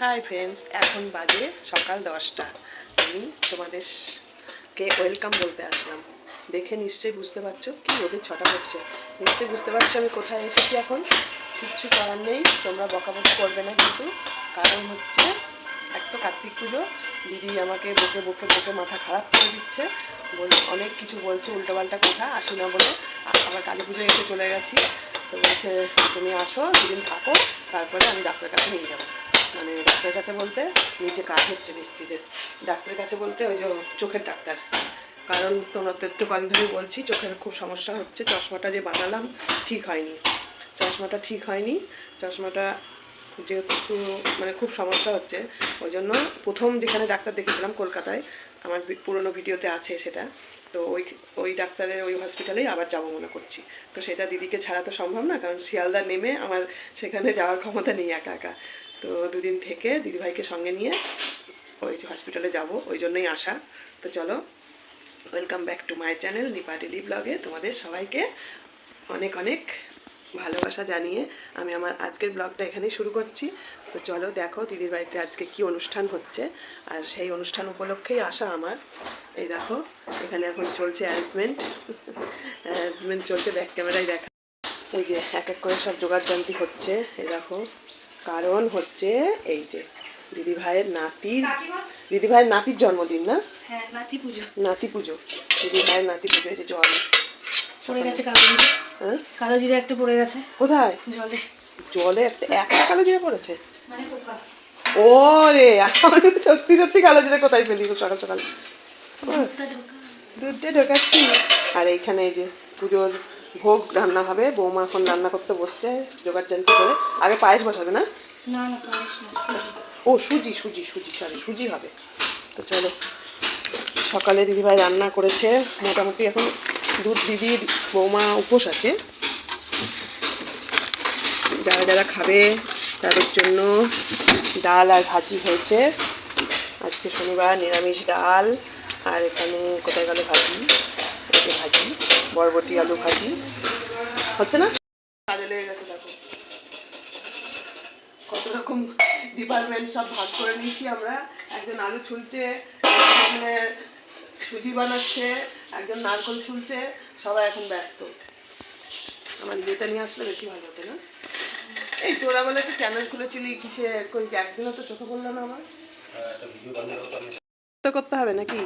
Hi friends এখন বাজে সকাল দশটা। আমি তোমাদেরকে ওয়েলকাম বলতে আসলাম। দেখে নিশ্চয়ই বুঝতে পারছ কি ওদের ছটা হচ্ছে নিশ্চয়ই বুঝতে পারছ আমি কোথায় এসেছি এখন? কিচ্ছু করার নেই, তোমরা বকাবকি করবে না কিন্তু। কারণ হচ্ছে এক তো কার্তিক পুজো, দিদি আমাকে বকে বকে বকে মাথা খারাপ করে দিচ্ছে। অনেক কিছু বলছে, উল্টোপাল্টা কথা, আসি না বলে। আবার কালী পুজো এসে চলে গেছি। তো বলছে, তুমি আসো, দুদিন থাকো, তারপরে আমি ডাক্তারের কাছে নিয়ে যাব। মানে ডাক্তারের কাছে বলতে নিচে কাজ হচ্ছে মিস্ত্রিদের, ডাক্তারের কাছে বলতে ওই যে চোখের ডাক্তার। কারণ তোমরা তো একটু কদিন ধরে বলছি, চোখের খুব সমস্যা হচ্ছে, চশমাটা যে বানালাম ঠিক হয়নি। চশমাটা ঠিক হয়নি, চশমাটা যেহেতু মানে খুব সমস্যা হচ্ছে, ওই জন্য প্রথম যেখানে ডাক্তার দেখেছিলাম কলকাতায়, আমার পুরনো ভিডিওতে আছে সেটা, তো ওই ওই ডাক্তারের ওই হসপিটালেই আবার যাব মনে করছি। তো সেটা দিদিকে ছাড়া তো সম্ভব না, কারণ শিয়ালদা নেমে আমার সেখানে যাওয়ার ক্ষমতা নেই একা একা। তো দুদিন থেকে দিদিভাইকে সঙ্গে নিয়ে ওই যে হসপিটালে যাব, ওই জন্যই আসা। তো চলো welcome back to my channel Nipa daily ব্লগে তোমাদের সবাইকে অনেক অনেক ভালোবাসা জানিয়ে আমি আমার আজকের ব্লগটা এখানেই শুরু করছি। তো চলো দেখো দিদির বাড়িতে আজকে কি অনুষ্ঠান হচ্ছে। আর সেই অনুষ্ঠান উপলক্ষেই আসা আমার। এই দেখো, এখানে এখন চলছে অ্যারেঞ্জমেন্ট অ্যারেঞ্জমেন্ট চলছে ব্যাক ক্যামেরায় দেখা। এই যে এক এক করে সব জোগাড় জান্তি হচ্ছে, এই দেখো। কারণ হচ্ছে এই যে দিদি ভাইয়ের নাতির দিদি ভাইয়ের নাতির জন্মদিন না? হ্যাঁ নাতি পুজো। নাতি পুজো। দিদি ভাইয়ের নাতি পুজো এই যে জল। পড়ে গেছে হ্যাঁ? কালো জিরে একটা পড়ে গেছে। কোথায়? জলে। জলে একটা একটা কালো জিরে পড়েছে? মানে পোকা ও রে আমি সত্যি সত্যি কালো জিরে কোথায় ফেলি সকাল সকাল? ঢোকাচ্ছি। আর এইখানে এই যে পুজোর ভোগ রান্না হবে বৌমা এখন রান্না করতে বসছে জোগাড় জানতে করে। আগে পায়েস বসাবে না। ও সুজি সুজি সুজি সরি সুজি হবে। তো চলো সকালে দিদিভাই রান্না করেছে। মোটামুটি এখন দুধ দিদির বৌমা উপোস আছে। যারা যারা খাবে তাদের জন্য ডাল আর ভাজি হয়েছে। আজকে শনিবার নিরামিষ ডাল আর এখানে কোথায় গেল ভাজি? ভাজি। বরবটি আলু ভাজি। হচ্ছে না? কাজে লেগে গেছে দেখো। কত রকম ডিপার্টমেন্ট সব ভাগ করে নিয়েছি আমরা। একজন আলু ছুলছে সুজি বানাচ্ছে একজন নারকল ছুলছে সবাই এখন ব্যস্ত। আমার বিয়েটা নিয়ে আসলে বেশি ভালো হতো না। এই তোরা বলে একটা চ্যানেল খুলেছিলি কিসে কই একদিনও তো চোখে পড়ল না আমার। তো করতে হবে নাকি?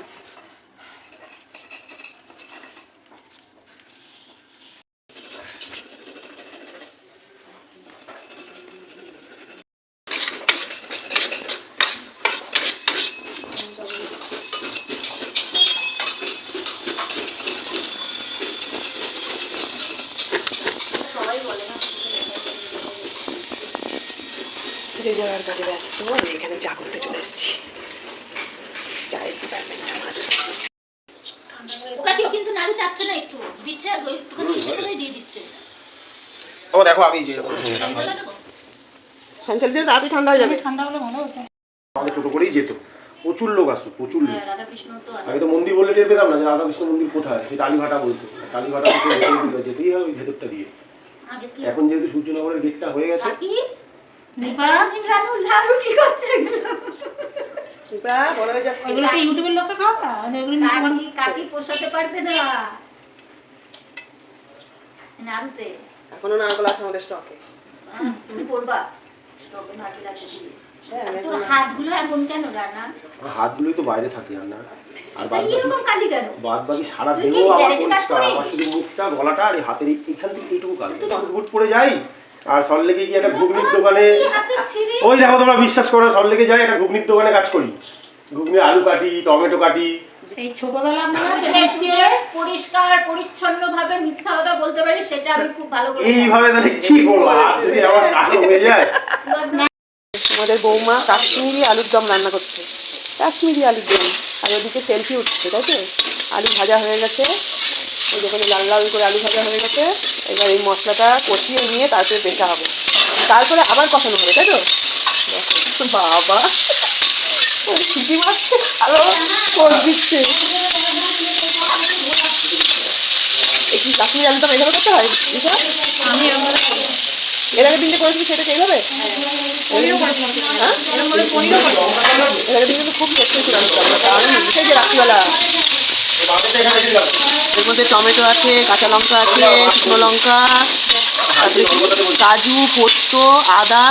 যে যাওয়ার কাজে ব্যস্ত আমি এখানে চা করতে চলে এসেছি। চায়ের ডিপার্টমেন্ট আমার ওকা কিন্তু নাড়ু চাচ্ছে না একটু দিচ্ছে আর একটুখানি ইসে করে দিয়ে দিচ্ছে। ও দেখো আমি যে রকম করছি। বলে দেবো। ফ্যান চালিয়ে দিলে তাড়াতাড়ি ঠান্ডা হয়ে যাবে। ঠান্ডা হলে ভালো হতো। আমাদের টোটো করেই যেত। প্রচুর লোক আসতো প্রচুর লোক। হ্যাঁ রাধা কৃষ্ণ তো আছে। আমি তো মন্দির বললে টের পেতাম না যে রাধাকৃষ্ণ মন্দির কোথায় সেটা বলতো। যেতেই হবে ভেতরটা দিয়ে। এখন যেহেতু সূর্যনগরের গেটটা হয়ে গেছে নিপা নাড়ু নাড়ু কি করছে এগুলো শিল্পা বড় হয়ে যাচ্ছে। এগুলো কি ইউটিউবের লোককে খাও না মানে এগুলো কাকি কাকি পোষাতে পারবে না। নাড়ুতে। এখনও নারকল আছে আমাদের স্টকে। হ্যাঁ, তুমি করবা। স্টকে নাড়ু লাগবে হ্যাঁ, তোর হাতগুলো এমন কেন রানা? হাতগুলোই তো বাইরে থাকে আর না আর বাদ বাকি এরকম কালি কেন? বাদ বাকি সারা দেহ আমার পরিষ্কার আমার শুধু মুখটা গলাটা আর হাতের এইখান থেকে এইটুকু কালো। বুট পরে যাই। আর সল্লেগে গিয়ে একটা ঘুগনির দোকানে ওই দেখো তোমরা বিশ্বাস করো সল্লেগে যাই একটা ঘুগনির দোকানে কাজ করি। ঘুগনির আলু কাটি টমেটো কাটি। সেই ছোটবেলা পরিষ্কার পরিচ্ছন্ন ভাবে মিথ্যা কথা বলতে পারি সেটা আমি খুব ভালো এইভাবে তাহলে কি করব? যদি আমার কালো হয়ে যায়। আমাদের বৌমা কাশ্মীরি আলুর দম রান্না করছে। কাশ্মীরি আলুর দম। আর ওদিকে সেলফি উঠছে তাই তো? আলু ভাজা হয়ে গেছে। ওই যখন লাল লাল করে আলু ভাজা হয়ে গেছে। এবার এই মশলাটা কষিয়ে নিয়ে তারপরে পেশা হবে। তারপরে আবার কষানো হবে তাই তো? বাবা। সিটি মারছে আরও ফোর দিচ্ছে। কি কাশ্মীরি আলুর দম এভাবে করতে হয়? আমি এর আগের দিনটা করেছিলি সেটা কি এইভাবে এর আগের দিনটা খুব টেস্টি ছিল আমি সেই যে রাত্রিবেলা এর মধ্যে টমেটো আছে কাঁচা লঙ্কা আছে শুকনো লঙ্কা তারপরে কাজু পোস্ত আদা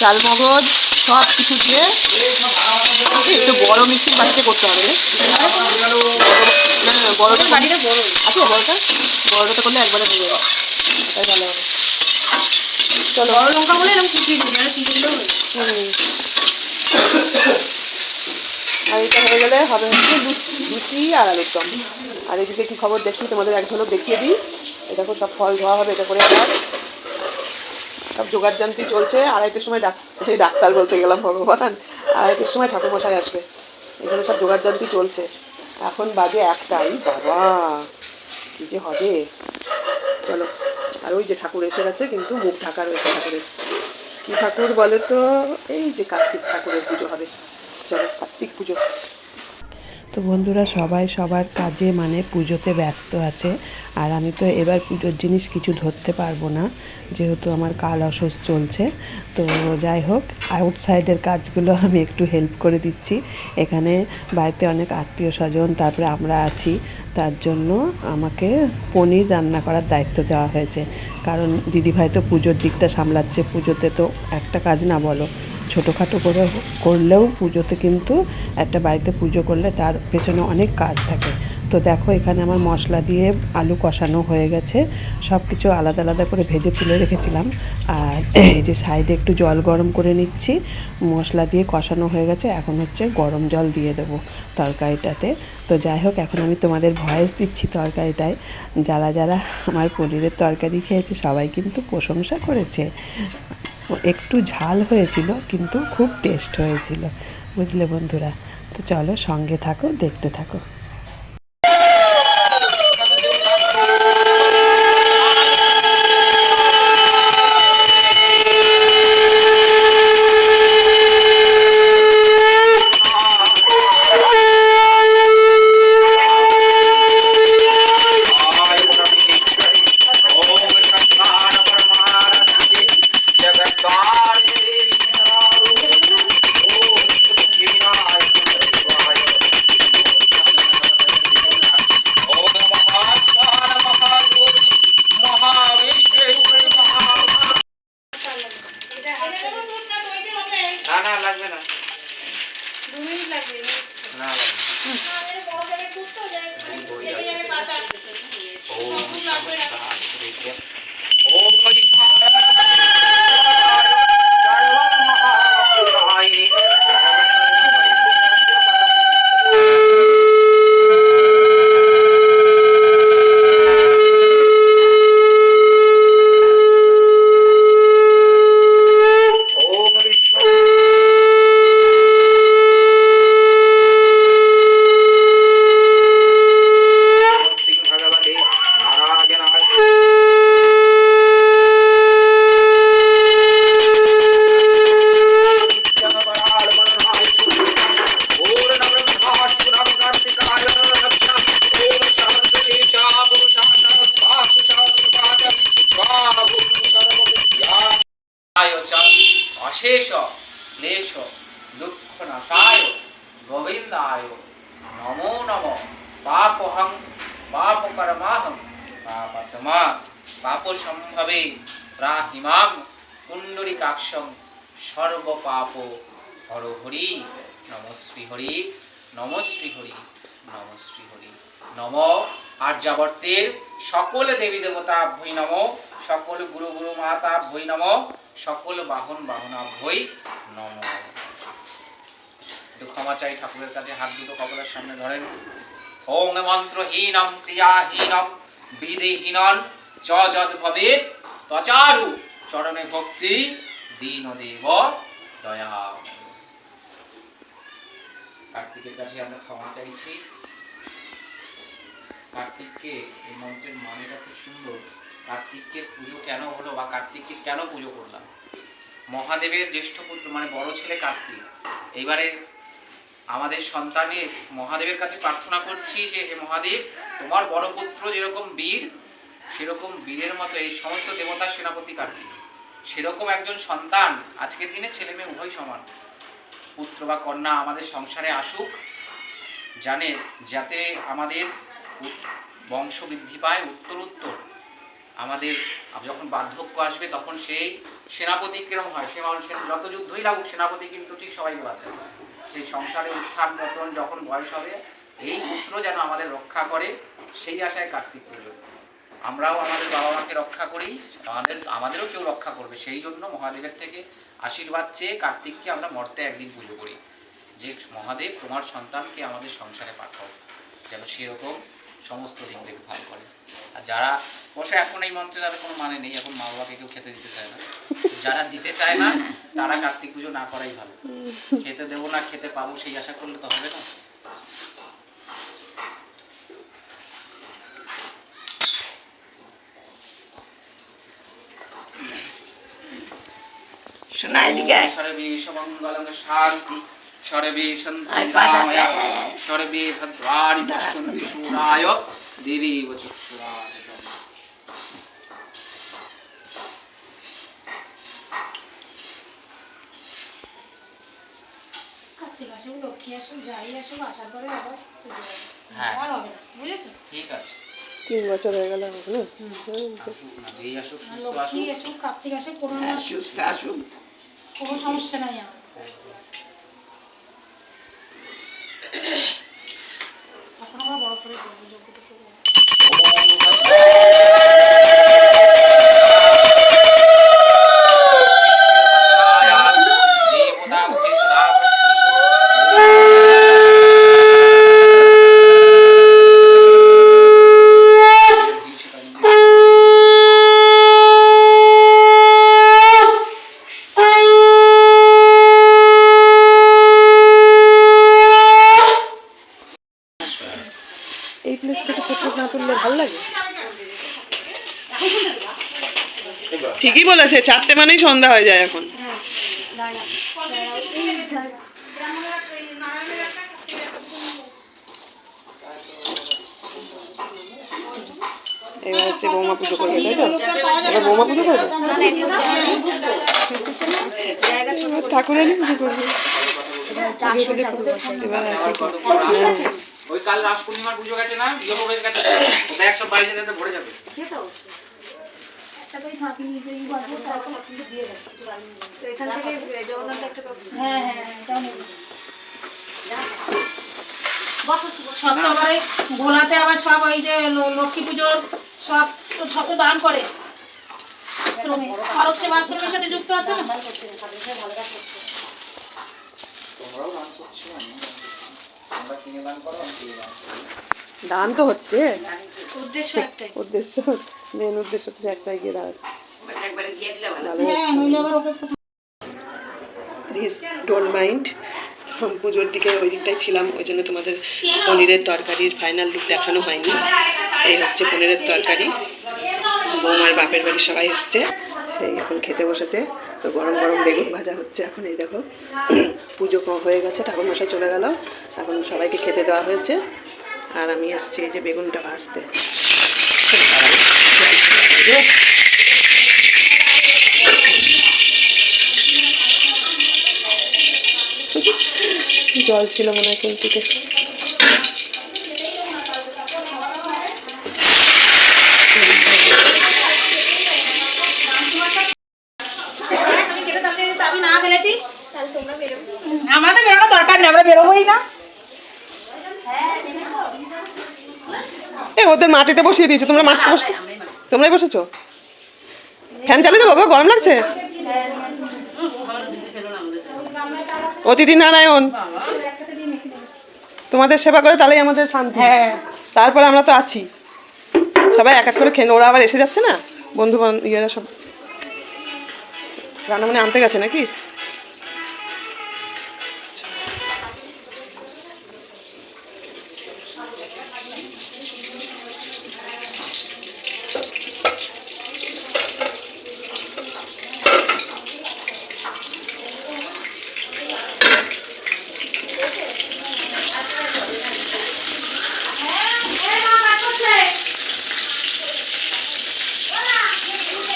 চালমগজ সব কিছু দিয়ে একটু বড় মিক্সির বাড়িতে করতে হবে। না না বড়টা বাড়িটা বড়। আছে বড়টা? বড়টা করলে একবারে হয়ে যাবে। তাই ভালো হবে। চলো। বড় লঙ্কা বলে এরকম কুচিয়ে চিকেনটাও হুম। আর এটা হয়ে গেলে হবে হচ্ছে লুচি আর আলুর দম। আর এদিকে কি খবর দেখি, তোমাদের এক ঝলক দেখিয়ে দিই। এটা সব ফল ধোয়া হবে, এটা করে আবার সব জোগাড় জানতি চলছে। আড়াইটের সময় ডাক্তার বলতে গেলাম, ভগবান। আড়াইটের সময় ঠাকুরমশাই আসবে। এখানে সব জোগাড় জানতি চলছে। এখন বাজে একটাই, বাবা। কি যে হবে? চলো। আর ওই যে ঠাকুর এসে গেছে, কিন্তু মুখ ঢাকা রয়েছে ঠাকুরের। কি ঠাকুর বলে তো এই যে কার্তিক ঠাকুরের পুজো হবে। কার্তিক পুজো। তো বন্ধুরা, সবাই সবার কাজে মানে পুজোতে ব্যস্ত আছে, আর আমি তো এবার পুজোর জিনিস কিছু ধরতে পারব না, যেহেতু আমার কাল অসুস চলছে। তো যাই হোক আউটসাইডের কাজগুলো আমি একটু হেল্প করে দিচ্ছি। এখানে বাড়িতে অনেক আত্মীয় স্বজন, তারপরে আমরা আছি। তার জন্য আমাকে পনির রান্না করার দায়িত্ব দেওয়া হয়েছে। কারণ দিদিভাই তো পুজোর দিকটা সামলাচ্ছে, পুজোতে তো একটা কাজ না বলো। ছোটোখাটো করে করলেও পুজোতে কিন্তু একটা বাড়িতে পুজো করলে তার পেছনে অনেক কাজ থাকে। তো দেখো এখানে আমার মশলা দিয়ে আলু কষানো হয়ে গেছে। সব কিছু আলাদা আলাদা করে ভেজে তুলে রেখেছিলাম। আর এই যে সাইডে একটু জল গরম করে নিচ্ছি। মশলা দিয়ে কষানো হয়ে গেছে। এখন হচ্ছে গরম জল দিয়ে দেবো তরকারিটাতে। তো যাই হোক, এখন আমি তোমাদের ভয়েস দিচ্ছি তরকারিটায়। যারা যারা আমার পনিরের তরকারি খেয়েছে, সবাই কিন্তু প্রশংসা করেছে। একটু ঝাল হয়েছিল, কিন্তু খুব টেস্ট হয়েছিল। বুঝলে বন্ধুরা? তো চলো সঙ্গে থাকো, দেখতে থাকো। পাপকর্মাহং পাপাত্মা পাপ সম্ভবে প্রাহিমাং পুণ্ডরিকাক্ষং সর্ব পাপ হর হরি নম শ্রী হরি নম শ্রী হরি নম শ্রী হরি নম আর্যাবর্তের সকল দেবী দেবতা ভৈ নম। সকল গুরু গুরু মাতা ভৈ নম। সকল বাহন বাহনা ভৈ নম ক্ষমা চাই ঠাকুরের কাছে, হাত দুটো কপালের সামনে ধরেন। ওং মন্ত্রহীনম ক্রিয়াহীনম বিধিহীনন যদ ভবেত তচারু চরণে ভক্তি দীন দেব দয়া কার্তিকের কাছে আমরা ক্ষমা চাইছি। কার্তিককে এই মন্ত্রের মানেটা খুব সুন্দর। কার্তিককে পুজো কেন হলো বা কার্তিককে কেন পুজো করলাম? মহাদেবের জ্যেষ্ঠ পুত্র মানে বড় ছেলে কার্তিক, এইবারে আমাদের সন্তানের মহাদেবের কাছে প্রার্থনা করছি যে, হে মহাদেব, তোমার বড় পুত্র যেরকম বীর, সেরকম বীরের মতো এই সমস্ত দেবতার সেনাপতি কার্তিক সেরকম একজন সন্তান আজকের দিনে ছেলে মেয়ে উভয় সমান। পুত্র বা কন্যা আমাদের সংসারে আসুক, জানে যাতে আমাদের বংশ বৃদ্ধি পায় উত্তর উত্তর। আমাদের যখন বার্ধক্য আসবে তখন সেই সেনাপতি কিরম হয়? সে মানুষের যত যুদ্ধই লাগুক, সেনাপতি কিন্তু ঠিক সবাইকে বাঁচায় সেই সংসারে উত্থান পতন যখন বয়স হবে, এই পুত্র যেন আমাদের রক্ষা করে, সেই আশায় কার্তিক পুজো। আমরাও আমাদের বাবা মাকে রক্ষা করি, আমাদের, আমাদেরও কেউ রক্ষা করবে। সেই জন্য মহাদেবের থেকে আশীর্বাদ চেয়ে কার্তিককে আমরা মর্তে একদিন পুজো করি। যে মহাদেব তোমার সন্তানকে আমাদের সংসারে পাঠাও, যেন সেরকম সমস্ত দিক দেখভাল করে। আর যারা অবশ্য এখন এই মন্ত্রে তাদের কোনো মানে নেই এখন মা বাবাকে কেউ খেতে দিতে চায় না। যারা দিতে চায় না তারা কার্তিক পুজো না করাই ভালো। খেতে দেবো না খেতে পাবো সেই আশা করলে তো হবে না। শোনা এদিকে। আয়। সর্বে সমঙ্গলং শান্তি। সর্বে সন্তু আয়, পাতা, কাময়া আয়, আয়, আয়। সর্বে ভদ্রাণি পশ্যন্তি শূরায় দেবী চক্ষুরায়। হ্যাঁ। তিন বছর হয়ে গেল এখন না? আসুক না যেই আসুক আর সুস্থ লক্ষ্মী আসুক আসুক কার্তিক আসুক কোনো হ্যাঁ, সুস্থ আসুক কোনো সমস্যা নাই আমার এখন আমরা বড় করে করব যজ্ঞটা তুললে ভালো লাগে? ঠিকই বলেছে, চারটে মানেই সন্ধ্যা হয়ে যায় এখন। এবার হচ্ছে বৌমা পুজো করবে, তাই তো? এবার বৌমা পুজো করবে? পুজো করবে। এবার আসে। ওই কাল রাস পূর্ণিমার পুজো গেছে না ইয়ে প্রবেশ গেছে ওটা একশো বাইশ দিনে ভরে যাবে। হ্যাঁ হ্যাঁ। সব তো আবার ভোলাতে আবার সব ওই যে লক্ষ্মী পুজোর সব তো সব তো দান করে। আশ্রমে ভারত সেবা আশ্রমের সাথে যুক্ত আছে না? তোমরাও দান করছ। দান তো হচ্ছে। উদ্দেশ্য একটাই। উদ্দেশ্য মেন উদ্দেশ্য তো একটাই গিয়ে দাঁড়াচ্ছে। প্লিজ ডোন্ট মাইন্ড পুজোর দিকে ওই দিকটাই ছিলাম ওই জন্য তোমাদের পনিরের তরকারির ফাইনাল লুক দেখানো হয়নি। এই হচ্ছে পনিরের তরকারি। বৌমার বাপের বাড়ি সবাই এসছে। সেই এখন খেতে বসেছে। তো গরম গরম বেগুন ভাজা হচ্ছে এখন, এই দেখো। পুজো হয়ে গেছে ঠাকুর মশাই চলে গেল। এখন সবাইকে খেতে দেওয়া হয়েছে। আর আমি এসছি এই যে বেগুনটা ভাজতে। জল ছিল মনে হয় কিন্তু আমি না ফেলেছি আমাদের বেরোনোর দরকার নেই আমরা বেরোবোই না। এ ওদের মাটিতে বসিয়ে দিয়েছ তোমরা মাটিতে বসে তোমরাই বসেছো? ফ্যান চালিয়ে দেবো গরম লাগছে? অতিথি নারায়ণ। তোমাদের সেবা করে তাহলেই আমাদের শান্তি। হ্যাঁ। তারপরে আমরা তো আছি। সবাই এক এক করে খেয়ে ওরা আবার এসে যাচ্ছে না? বন্ধু বান্ধব ইয়েরা সব রান্নামনে আনতে গেছে নাকি?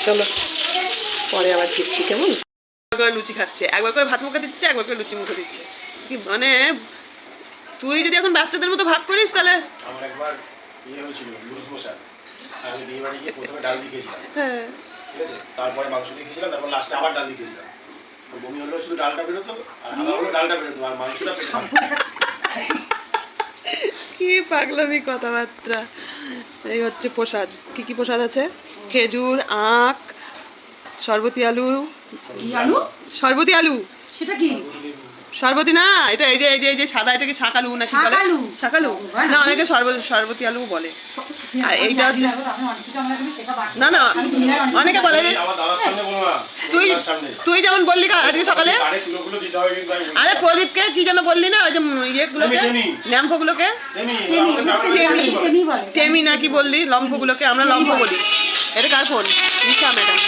চলো, পরে আবার ফিরছি, কেমন? একবার লুচি খাচ্ছে, একবার করে ভাত মুখে দিচ্ছে, একবার করে লুচি মুখে দিচ্ছে। কি মানে? তুই যদি এখন বাচ্চাদের মতো ভাগ করিস তাহলে আমার একবার ইয়ে হয়েছিল লুজ মোশন আমি বিয়ে বাড়ি গিয়ে প্রথমে ডাল দিয়ে খেয়েছিলাম। হ্যাঁ। ঠিক আছে? তারপরে মাংস দিয়ে খেয়েছিলাম তারপর লাস্টে আবার ডাল দিয়ে খেয়েছিলাম। বমি হলেও শুধু ডালটা বেরোতো আর হাওয়া হলেও ডালটা বেরোতো আর মাংসটা কি পাগলামি কথাবার্তা। এই হচ্ছে প্রসাদ। কি কি প্রসাদ আছে? খেজুর আখ সরবতি আলু। আলু? সরবতি আলু। সেটা কি? সরবতি না এটা এই যে এই যে এই যে সাদা এটা কি শাকালু না কি বলে? শাকালু। শাকালু না অনেকে সরবতি সরবতি আলু বলে। আর এইটা হচ্ছে না না অনেকে বলে যে তুই তুই যেমন বললি কা- আজকে সকালে আরে প্রদীপকে কি যেন বললি না ওই যে ইয়েগুলোকে। ল্যাম্পগুলোকে? টেমি না। কি বললি লম্ফগুলোকে আমরা লম্ফ বলি। এটা কার ফোন? নিশা ম্যাডাম।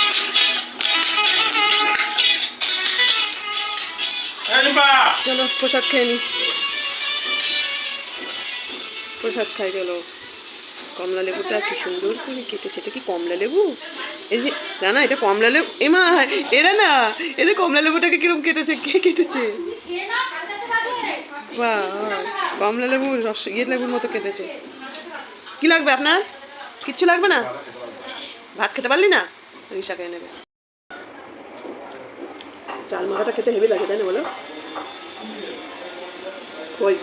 চলো, প্রসাদ খেয়ে নি। প্রসাদ খাই, চলো। কমলা লেবুটা কি সুন্দর করে কেটেছে। এটা কি কমলা লেবু? এই যে, না না, এটা কমলা লেবু। এমা এরা না এদের কমলা লেবুটাকে কীরকম কেটেছে, কে কেটেছে? বাহ, কমলা লেবু, রস ইয়ে লেবুর মতো কেটেছে। কি লাগবে আপনার? কিচ্ছু লাগবে না? ভাত খেতে পারলি না? রিসা খেয়ে নেবে। চাল মাখাটা খেতে হেভি লাগে, তাই না বলো? ওই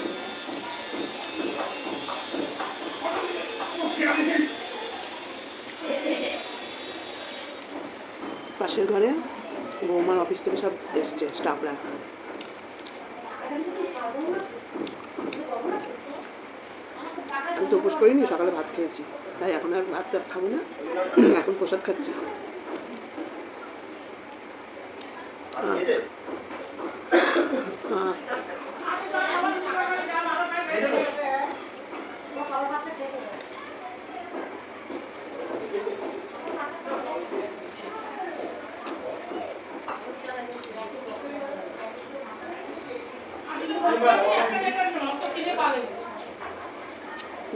পাশের ঘরে বৌমার অফিস থেকে সব এসছে, স্টাফরা। আমি তো উপোস করিনি, সকালে ভাত খেয়েছি। তাই এখন আর ভাত টাত খাব না, এখন প্রসাদ খাচ্ছি। খেয়েছে? হ্যাঁ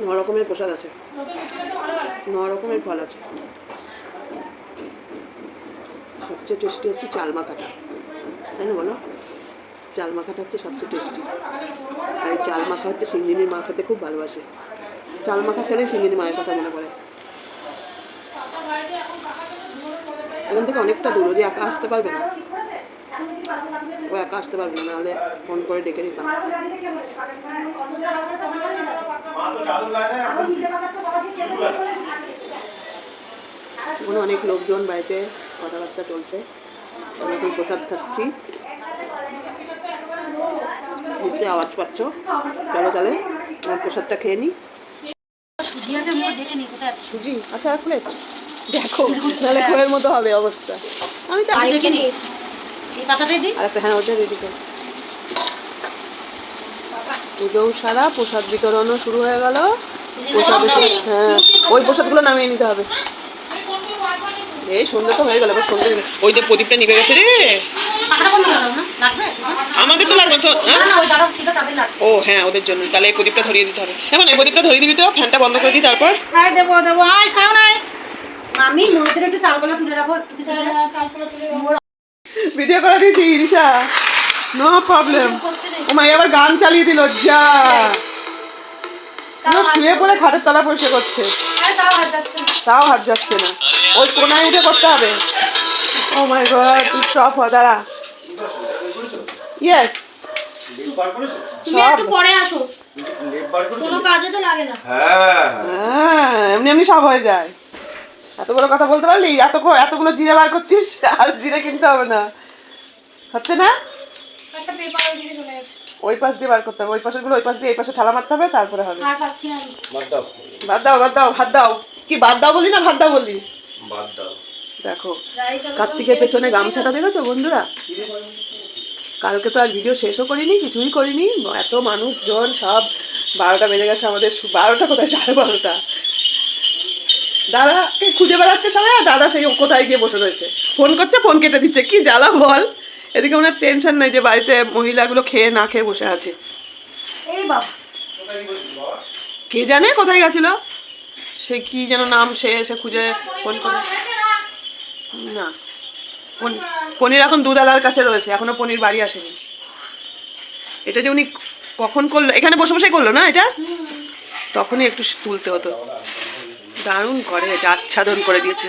ন রকমের প্রসাদ আছে। ন রকমের ফল আছে। সবচেয়ে টেস্টি হচ্ছে চাল মাখাটা। তাই না বলো? চাল মাখাটা হচ্ছে সবচেয়ে টেস্টি আর এই চাল মাখা হচ্ছে সিঞ্জিনির মা খেতে খুব ভালোবাসে। চাল মাখা খেলে সিঞ্জিনি মায়ের কথা মনে পড়ে। এখান থেকে অনেকটা দূর ওদি একা আসতে পারবে না। ও একা আসতে পারবে না নাহলে ফোন করে ডেকে নিতাম। ওখানে অনেক লোকজন বাড়িতে কথাবার্তা চলছে। আমরা এখন প্রসাদ খাচ্ছি। নিশ্চয়ই আওয়াজ পাচ্ছ। চলো তাহলে আমার প্রসাদটা খেয়ে নিই। সুজি আচ্ছা এক প্লেট দেখো তাহলে খয়ের মতো হবে অবস্থা। আমি তো দেখে একটা হ্যাঁ সারা প্রসাদ বিতরণও শুরু হয়ে গেল। প্রসাদ হ্যাঁ ওই প্রসাদগুলো নামিয়ে নিতে হবে। এই সন্ধ্যা তো হয়ে গেল এবার সন্ধ্যা ওই যে প্রদীপটা নিভে গেছে রে। পাতাটা বন্ধ করে দাও না লাগবে? আমাকে তো লাগবে তো হ্যাঁ? না না ওই দাদা ছিল তাদের লাগছে। ও হ্যাঁ ওদের জন্য। তাহলে এই প্রদীপটা ধরিয়ে দিতে হবে। এখন এই প্রদীপটা ধরিয়ে দিবি তো ফ্যানটা বন্ধ করে দিই তারপর। দেবো দেবো আয় আমি মধ্যে একটু চালগুলো তুলে রাখো কিছু ভিডিও করে দিয়েছি Risa no problem oh my আবার গান চালিয়ে দিল যা। পুরো শুয়ে পড়ে খাটের তলা পরিষ্কার করছে। তাও হাত যাচ্ছে না। তাও হাত যাচ্ছে না। ওই কোনায় উঠে করতে হবে। ও মাই গড তুই সব হ দাঁড়া। ইয়েস না। হ্যাঁ। হ্যাঁ এমনি এমনি সব হয়ে যায়। এত বড় কথা বলতে পারলি? এত এতগুলো জিরে বার করছিস আর জিরে কিনতে হবে না। হচ্ছে না? ওই পাশ দিয়ে বার করতে হবে। ওই পাশেরগুলো ওই পাশ দিয়ে এই পাশে ঠালা মারতে হবে তারপরে হবে। বাদ দাও। বাদ দাও ভাত দাও কি বাদ দাও বলি না ভাত দাও বলি বাদ দাও। দেখো কার্তিকের পেছনে গামছাটা দেখেছ বন্ধুরা? কালকে তো আর ভিডিও শেষও করিনি কিছুই করিনি। এত মানুষজন সব বারোটা বেজে গেছে আমাদের বারোটা কোথায়? সাড়ে বারোটা। দাদাকে খুঁজে বেড়াচ্ছে সবাই আর দাদা সেই কোথায় গিয়ে বসে রয়েছে? ফোন করছে ফোন কেটে দিচ্ছে। কি জ্বালা বল। এদিকে ওনার টেনশন নেই যে বাড়িতে মহিলাগুলো খেয়ে না খেয়ে বসে আছে। কে জানে কোথায় গেছিল? সে কি যেন নাম সে এসে খুঁজে ফোন করে। না। পনির এখন দুধালার কাছে রয়েছে এখনও পনির বাড়ি আসেনি। এটা যে উনি কখন করল এখানে বসে বসে করল না এটা? তখনই একটু তুলতে হতো। দারুণ করে এটা আচ্ছাদন করে দিয়েছে।